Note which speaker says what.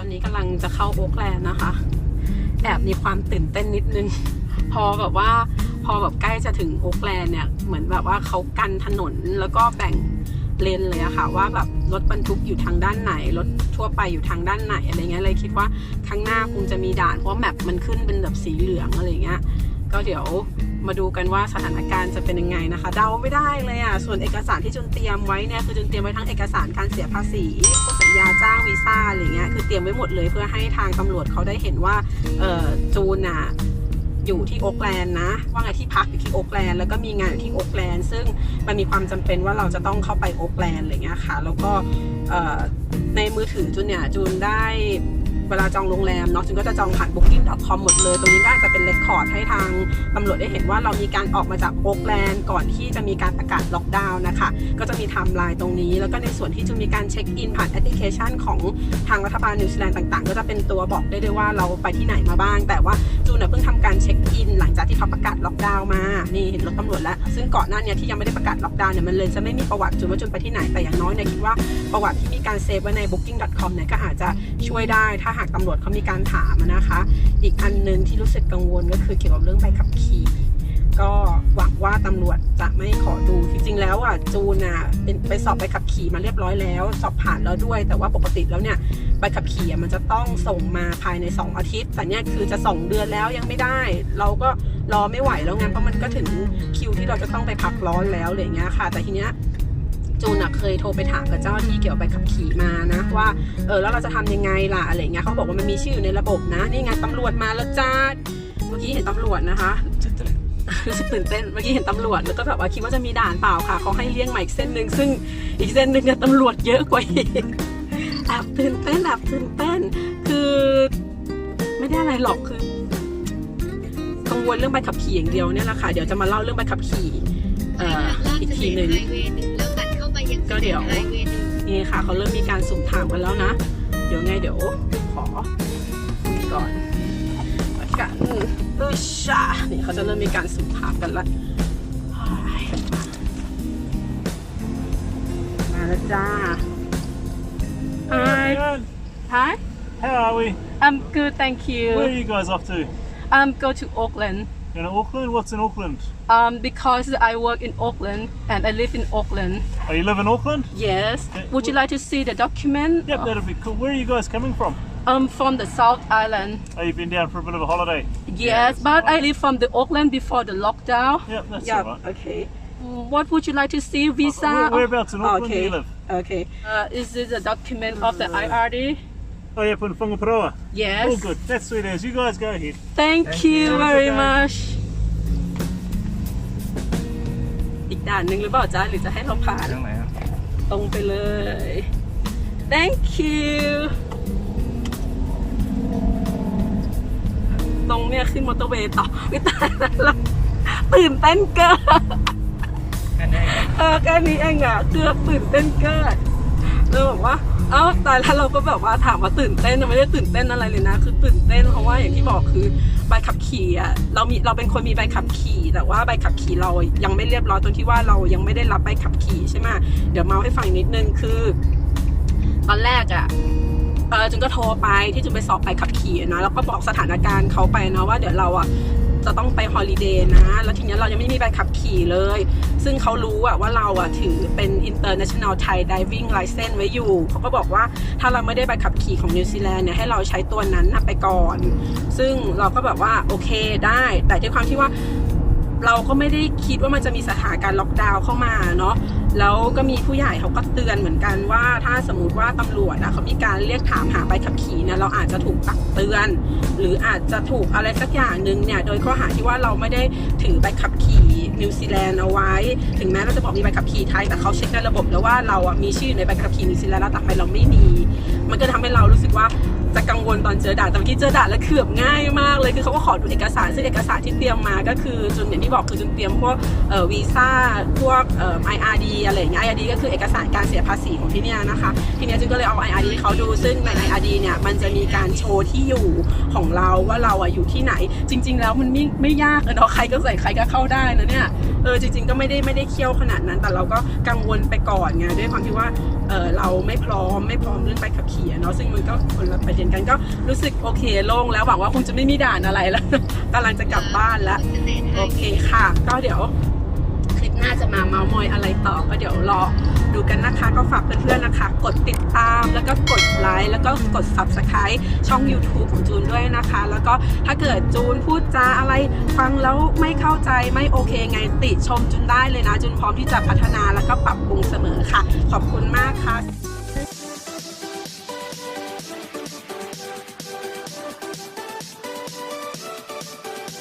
Speaker 1: ตอนนี้กำลังจะเข้าโอ๊กแลนด์นะคะ แอบมีความตื่นเต้นนิดนึง พอแบบว่าพอแบบใกล้จะถึงโอ๊กแลนด์เนี่ยเหมือนแบบว่าเขากันถนนแล้วก็แบ่งเลนเลยอะค่ะว่าแบบรถบรรทุกอยู่ทางด้านไหน รถทั่วไปอยู่ทางด้านไหนอะไรเงี้ยเลยคิดว่าข้างหน้าคงจะมีด่านเพราะแมปมันขึ้นเป็นแบบสีเหลืองอะไรเงี้ย ก็เดี๋ยวมาดูกันว่าสถานการณ์จะเป็นยังไงนะคะ เดาไม่ได้เลยอะ ส่วนเอกสารที่จุนเตรียมไว้เนี่ยคือจุนเตรียมไว้ทั้งเอกสารการเสียภาษีพวสัญญาจ้างวีซ่าอะไรเงี้ย คือเตรียมไว้หมดเลยเพื่อให้ทางตำรวจเขาได้เห็นว่าเออจูนอะอยู่ที่โอ๊กแลนด์นะ ว่าไงที่พักอยู่ที่โอ๊กแลนด์แล้วก็มีงานอยู่ที่โอ๊กแลนด์ซึ่งมันมีความจำเป็นว่าเราจะต้องเข้าไปโอ๊กแลนด์อะไรเงี้ยค่ะ แล้วก็ในมือถือจูนเนี่ยจูนได้ เวลาจองโรงแรมเนาะจึงก็จะจองผ่าน booking.com หมดเลย ตรงนี้ก็อาจจะเป็นเรคคอร์ดให้ทางตำรวจได้เห็นว่าเรามีการออกมาจากโอ๊กแลนด์ก่อนที่จะมีการประกาศล็อกดาวน์นะคะ ก็จะมีไทม์ไลน์ตรงนี้ แล้วก็ในส่วนที่จะมีการเช็คอินผ่านแอปพลิเคชันของทางรัฐบาลนิวซีแลนด์ต่างๆ ก็จะเป็นตัวบอกได้ด้วยว่าเราไปที่ไหนมาบ้าง แต่ว่าจูนนะเพิ่งทำการเช็คอิน หลังจากที่เขาประกาศล็อกดาวน์มา นี่เห็นรถตำรวจแล้ว ซึ่งก่อนหน้าเนี้ที่ยังไม่ได้ประกาศล็อกดาวน์เนี่ยมันเลยจะไม่มีประวัติจูนว่าจูนไปที่ไหนแต่อย่างน้อยเนี่ยคิดว่าประวัติที่มีการเซฟไว้ใน booking.com เนี่ยก็อาจจะช่วยได้ถ้าหากตำรวจเขามีการถามนะคะ อีกอันหนึงที่รู้สึกกังวลก็คือเกี่ยวกับเรื่องใบขับขี่ก็หวังว่าตำรวจจะไม่ขอดูจริงๆแล้วอะจูนอะเป็นไปสอบใบขับขี่มาเรียบร้อยแล้ว สอบผ่านแล้วด้วย แต่ว่าปกติแล้วเนี่ยใบขับขี่มันจะต้องส่งมาภายใน 2 อาทิตย์ แต่เนี่ยคือจะ 2 เดือนแล้วยังไม่ได้ เราก็รอไม่ไหวแล้วไงเพราะมันก็ถึงคิวที่เราจะต้องไปพักร้อนแล้วอะไรอย่างเงี้ยค่ะ แต่ทีเนี้ย จูนอะเคยโทรไปถามกับเจ้าหน้าที่เกี่ยวกับใบขับขี่มานะว่าเออแล้วเราจะทำยังไงล่ะอะไรอย่างเงี้ยเขาบอกว่ามันมีชื่ออยู่ในระบบนะ นี่ไงตำรวจมาแล้วจ้าเมื่อกี้เห็นตำรวจนะคะรู้สึกตื่นเต้นเมื่อกี้เห็นตำรวจแล้วก็แบบว่าคิดว่าจะมีด่านเปล่าค่ะเขาให้เลี่ยงมาอีกเส้นหนึ่งซึ่งอีกเส้นหนึ่งเนี่ยตำรวจเยอะกว่าอีกแอบตื่นเต้นแอบตื่นเต้น คือไม่ได้อะไรหรอกคือกังวลเรื่องใบขับขี่อย่างเดียวเนี่ยแหละค่ะ เดี๋ยวจะมาเล่าเรื่องใบขับขี่เอ่ออีกทีหนึ่
Speaker 2: ง
Speaker 1: ก็เดี๋ยว
Speaker 2: ไฮเวย์หนึ่ง
Speaker 1: นี่ค่ะเขาเริ่มมีการสุ่มถามกันแล้วนะ เดี๋ยวไงเดี๋ยวขอคุยก่อนละกันอือชานี่เขาจะเริ่มมีการสุ่มถามกันละมาแล้วจ้า Hi
Speaker 3: Hi.
Speaker 1: Hi
Speaker 3: How are we?
Speaker 1: I'm good thank
Speaker 3: Where are
Speaker 1: you
Speaker 3: you guys off to?
Speaker 1: um go to Auckland
Speaker 3: In Auckland? What's in Auckland?
Speaker 1: um because I work in Auckland and I live in Auckland
Speaker 3: Oh, you live in Auckland?
Speaker 1: yes would you like to see the document
Speaker 3: Yep, that'd be cool. Where are you guys coming from?
Speaker 1: um from the South Island
Speaker 3: Oh, you've been down for a bit of a holiday.
Speaker 1: Yes, but I live from the Auckland before the lockdown.
Speaker 3: Yep, that's
Speaker 1: Yeah,
Speaker 3: all right.
Speaker 1: okay. What would you like to see? Visa?
Speaker 3: Where, whereabouts in Auckland
Speaker 1: okay.
Speaker 3: do you live?
Speaker 1: Okay. Uh, is this a document of the IRD?
Speaker 3: Oh, yep, in Whangaparoa.
Speaker 1: Yes.
Speaker 3: All good. That's sweet as. You guys go ahead.
Speaker 1: Thank,
Speaker 3: Thank
Speaker 1: you
Speaker 3: you.
Speaker 1: very
Speaker 3: Okay.
Speaker 1: much. อีกด่านหนึ่งหรือเปล่าจ๊ะหรือจะให้เราผ่านตรงไปเลย Thank you ตรงเนี่ยขึ้นมอเตอร์เวย์ต่อวิตายแล้วเราตื่นเต้นเกินเออแค่นี้เองอะเกือบตื่นเต้นเกินเราบอกว่า เอ้าตายแล้วเราก็แบบว่าถามว่าตื่นเต้นไม่ได้ตื่นเต้นอะไรเลยนะ คือตื่นเต้นเพราะว่าอย่างที่บอกคือใบขับขี่อะเรามีเราเป็นคนมีใบขับขี่แต่ว่าใบขับขี่เรายังไม่เรียบร้อยตรงที่ว่าเรายังไม่ได้รับใบขับขี่ใช่ไหมเดี๋ยวเมาให้ฟังนิดนึงคือ ตอนแรกอะ่ะเออจุนก็โทรไปที่จุนไปสอบไปขับขี่นะแล้วก็บอกสถานการณ์เขาไปนะว่าเดี๋ยวเราอะ จะต้องไปฮอลิเดย์นะ แล้วทีนี้เรายังไม่มีใบขับขี่เลย ซึ่งเขารู้อะว่าเราอะถือเป็น international Thai diving license ไว้อยู่ เขาก็บอกว่าถ้าเราไม่ได้ใบขับขี่ของนิวซีแลนด์เนี่ยให้เราใช้ตัวนั้นไปก่อน ซึ่งเราก็แบบว่าโอเคได้ แต่ด้วยความที่ว่า เราก็ไม่ได้คิดว่ามันจะมีสถานการณ์ล็อกดาวน์เข้ามาเนาะแล้วก็มีผู้ใหญ่เขาก็เตือนเหมือนกันว่า ถ้าสมมุติว่าตำรวจอะเขามีการเรียกถามหาใบขับขี่เนี่ยเราอาจจะถูกตักเตือน หรืออาจจะถูกอะไรสักอย่างหนึ่งเนี่ยโดยข้อหาที่ว่าเราไม่ได้ถือใบขับขี่นิวซีแลนด์เอาไว้ ถึงแม้เราจะบอกมีใบขับขี่ไทยแต่เขาเช็คในระบบแล้วว่าเราอะมีชื่อในใบขับขี่นิวซีแลนด์แล้วแต่ทำไมเราไม่มี มันก็ทำให้เรารู้สึกว่าจะกังวลตอนเจอด่านแต่เมื่อกี้เจอด่านแล้วเกือบง่ายมากเลยคือเขาก็ขอดูเอกสารซึ่งเอกสารที่เตรียมมาก็คือจุนอย่างที่บอกคือจุนเตรียมพวกเอ่อวีซ่าพวกเอ่อ IRD อะไรอย่างเงี้ย IRD ก็คือเอกสารการเสียภาษีของที่เนี่ยนะคะทีเนี้ยจุนก็เลยเอา IRD ให้เขาดูซึ่งใน IRD เนี่ยมันจะมีการโชว์ที่อยู่ของเราว่าเราอะอยู่ที่ไหน จริง ๆ แล้วมันไม่ไม่ยากเนาะใครก็ใส่ใครก็เข้าได้นะเนี่ย ออจริง ๆ ก็ไม่ได้ไม่ได้เคี่ยวขนาดนั้น แต่เราก็กังวลไปก่อนไงด้วยความที่ว่าเออเราไม่พร้อมไม่พร้อมเรื่องไปขับขี่เนาะซึ่งมันก็คนละประเด็นกันก็รู้สึกโอเคโล่งแล้วหวังว่าคงจะไม่มีด่านอะไรแล้วกำลังจะกลับบ้านแล้วโอเคค่ะ ก็เดี๋ยว น่าจะมาเมามอยอะไรต่อก็เดี๋ยวรอดูกันนะคะก็ฝากเพื่อนๆนะคะ กดติดตามแล้วก็กดไลค์แล้วก็กด subscribe ช่อง YouTube ของจูนด้วยนะคะ แล้วก็ถ้าเกิดจูนพูดจาอะไรฟังแล้วไม่เข้าใจไม่โอเคไงติชมจูนได้เลยนะจูนพร้อมที่จะพัฒนาแล้วก็ปรับปรุงเสมอค่ะ ขอบคุณมากค่ะ